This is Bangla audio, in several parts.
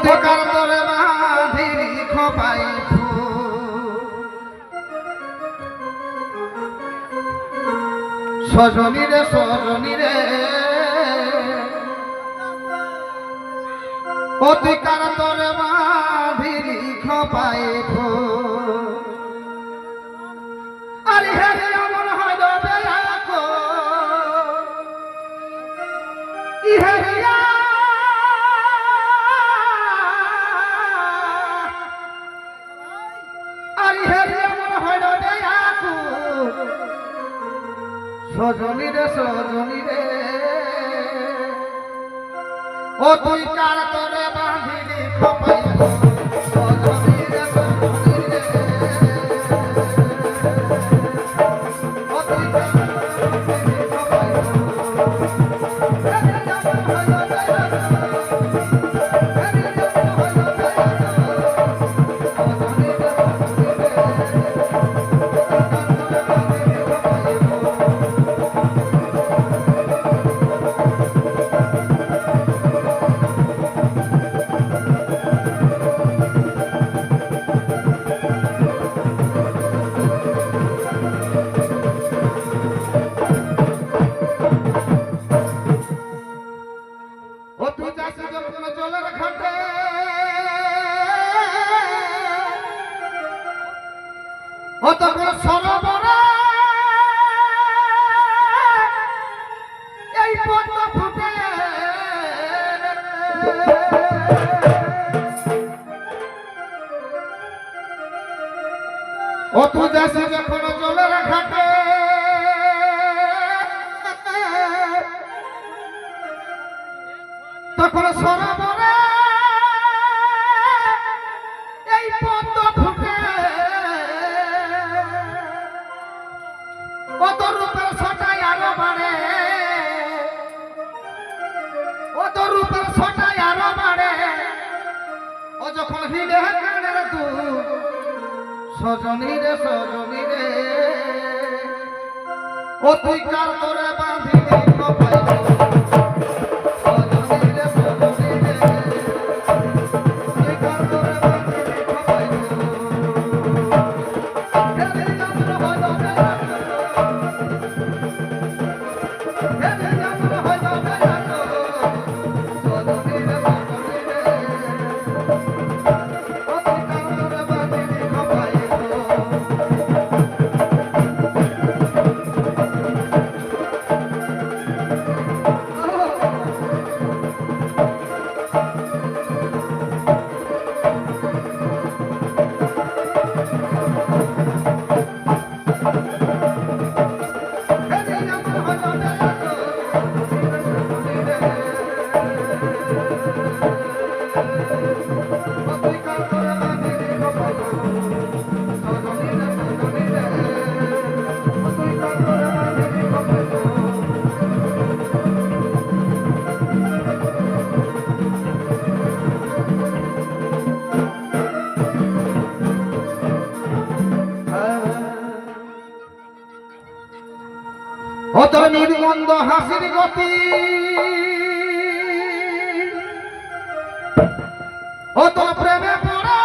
অধিকার তোরে বাঁধিলি খপাই সজনী রে সজনী রে। অধিকার তোরে বাঁধিলি খপাই আরে হ্যাঁ এমন হয় ইহে সজনী রে সজনী রে। ও তুই কার তোরে বাঁধিলি? খপাই যাচ্ছিস যখন চলে ঘাটে তখন সরোবরে সজনী রে সজনী রে ও তুই অত নির্বন্ধ হাসির গতি। অত প্রেমে পড়া।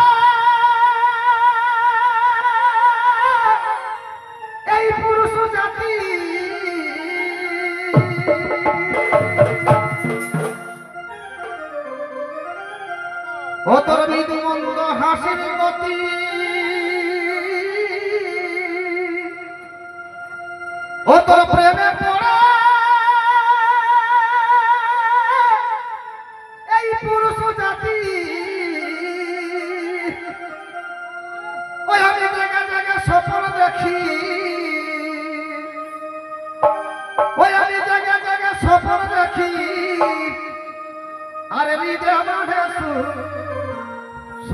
এই পুরুষ জাতি। অতর নির্বন্ধ হাসির গতি। ও তোর প্রেমে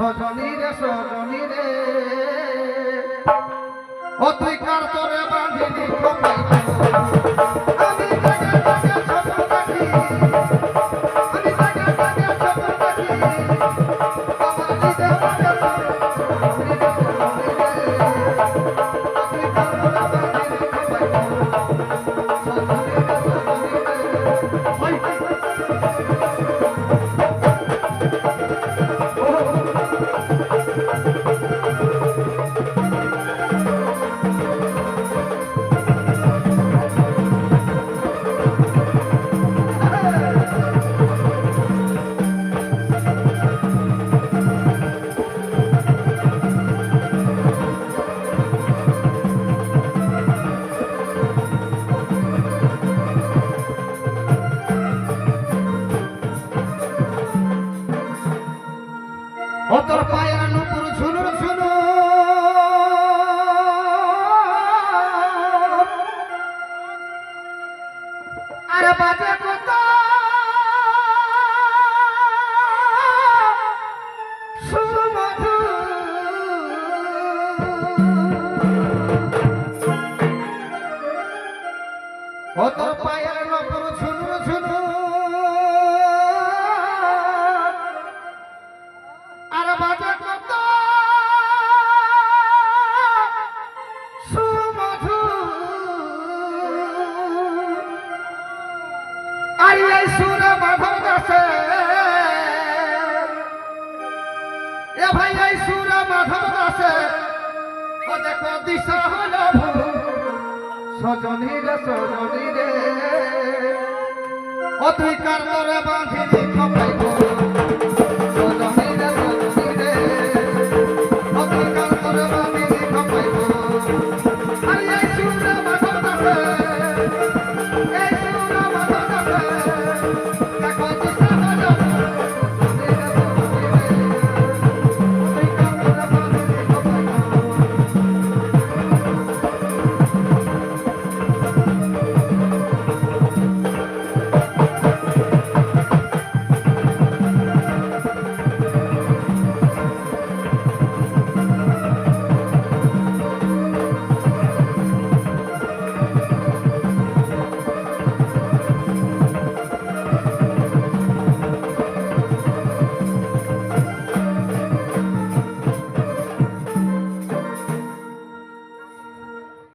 সজনী রে সজনী রে ও তুই কার তোরে বাঁধিনি আমি ও তোর পায়ের নুপুর শুনুন শুনুন দিশাহারা সজনীরে সজনীরে অধিকার করে বাঁধি